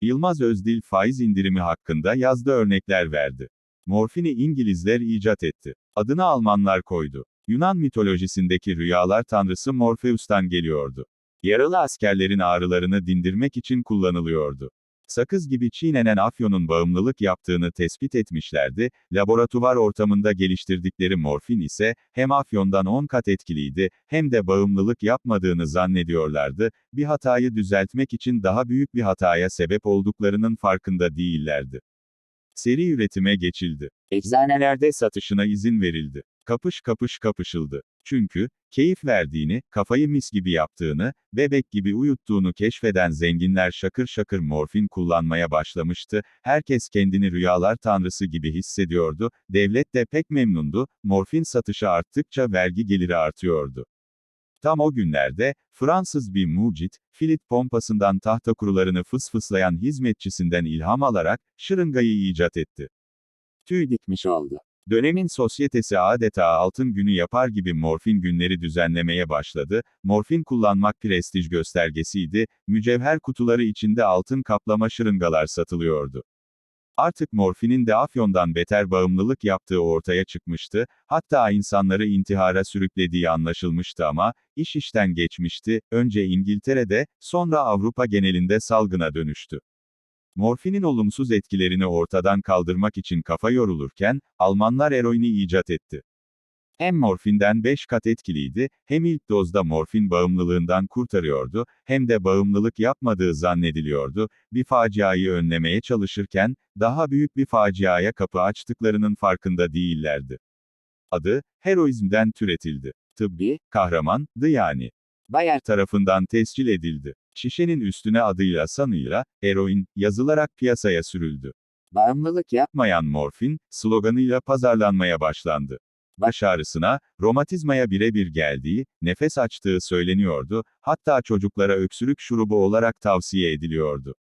Yılmaz Özdil faiz indirimi hakkında yazdığı örnekler verdi. Morfini İngilizler icat etti. Adını Almanlar koydu. Yunan mitolojisindeki rüyalar tanrısı Morpheus'tan geliyordu. Yaralı askerlerin ağrılarını dindirmek için kullanılıyordu. Sakız gibi çiğnenen afyonun bağımlılık yaptığını tespit etmişlerdi, laboratuvar ortamında geliştirdikleri morfin ise, hem afyondan 10 kat etkiliydi, hem de bağımlılık yapmadığını zannediyorlardı, bir hatayı düzeltmek için daha büyük bir hataya sebep olduklarının farkında değillerdi. Seri üretime geçildi. Eczanelerde satışına izin verildi. Kapış kapış kapışıldı. Çünkü, keyif verdiğini, kafayı mis gibi yaptığını, bebek gibi uyuttuğunu keşfeden zenginler şakır şakır morfin kullanmaya başlamıştı, herkes kendini rüyalar tanrısı gibi hissediyordu, devlet de pek memnundu, morfin satışı arttıkça vergi geliri artıyordu. Tam o günlerde, Fransız bir mucit, filit pompasından tahta kurularını fısfıslayan hizmetçisinden ilham alarak, şırıngayı icat etti. Tüy dikmiş oldu. Dönemin sosyetesi adeta altın günü yapar gibi morfin günleri düzenlemeye başladı, morfin kullanmak prestij göstergesiydi, mücevher kutuları içinde altın kaplama şırıngalar satılıyordu. Artık morfinin de afyondan beter bağımlılık yaptığı ortaya çıkmıştı, hatta insanları intihara sürüklediği anlaşılmıştı ama, iş işten geçmişti, önce İngiltere'de, sonra Avrupa genelinde salgına dönüştü. Morfinin olumsuz etkilerini ortadan kaldırmak için kafa yorulurken, Almanlar eroini icat etti. Hem morfinden 5 kat etkiliydi, hem ilk dozda morfin bağımlılığından kurtarıyordu, hem de bağımlılık yapmadığı zannediliyordu, bir faciayı önlemeye çalışırken, daha büyük bir faciaya kapı açtıklarının farkında değillerdi. Adı, heroizmden türetildi. Tıbbi, kahramandı yani. Bayer tarafından tescil edildi. Şişenin üstüne adıyla sanıyla, eroin, yazılarak piyasaya sürüldü. Bağımlılık yapmayan morfin, sloganıyla pazarlanmaya başlandı. Baş ağrısına, romatizmaya birebir geldiği, nefes açtığı söyleniyordu, hatta çocuklara öksürük şurubu olarak tavsiye ediliyordu.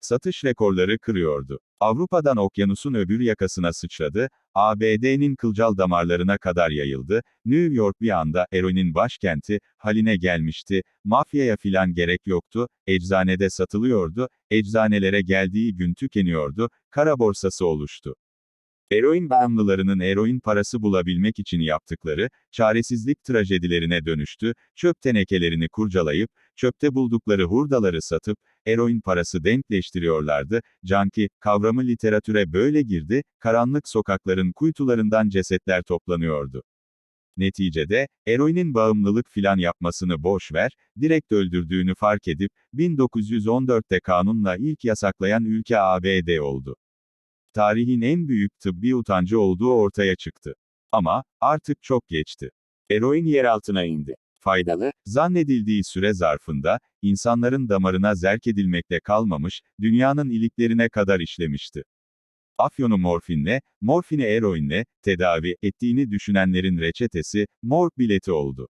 Satış rekorları kırıyordu. Avrupa'dan okyanusun öbür yakasına sıçradı, ABD'nin kılcal damarlarına kadar yayıldı, New York bir anda eroinin başkenti haline gelmişti, mafyaya filan gerek yoktu, eczanede satılıyordu, eczanelere geldiği gün tükeniyordu, kara borsası oluştu. Eroin bağımlılarının eroin parası bulabilmek için yaptıkları, çaresizlik trajedilerine dönüştü, çöp tenekelerini kurcalayıp, çöpte buldukları hurdaları satıp, eroin parası denkleştiriyorlardı, canki, kavramı literatüre böyle girdi, karanlık sokakların kuytularından cesetler toplanıyordu. Neticede, eroinin bağımlılık filan yapmasını boş ver, direkt öldürdüğünü fark edip, 1914'te kanunla ilk yasaklayan ülke ABD oldu tarihin en büyük tıbbi utancı olduğu ortaya çıktı. Ama, artık çok geçti. Eroin yer altına indi. Faydalı, zannedildiği süre zarfında, insanların damarına zerk edilmekle kalmamış, dünyanın iliklerine kadar işlemişti. Afyonu morfinle, morfini eroinle, tedavi ettiğini düşünenlerin reçetesi, mor bileti oldu.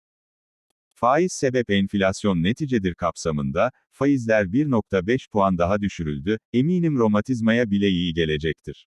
Faiz sebep enflasyon neticedir kapsamında, faizler 1.5 puan daha düşürüldü, eminim romatizmaya bile iyi gelecektir.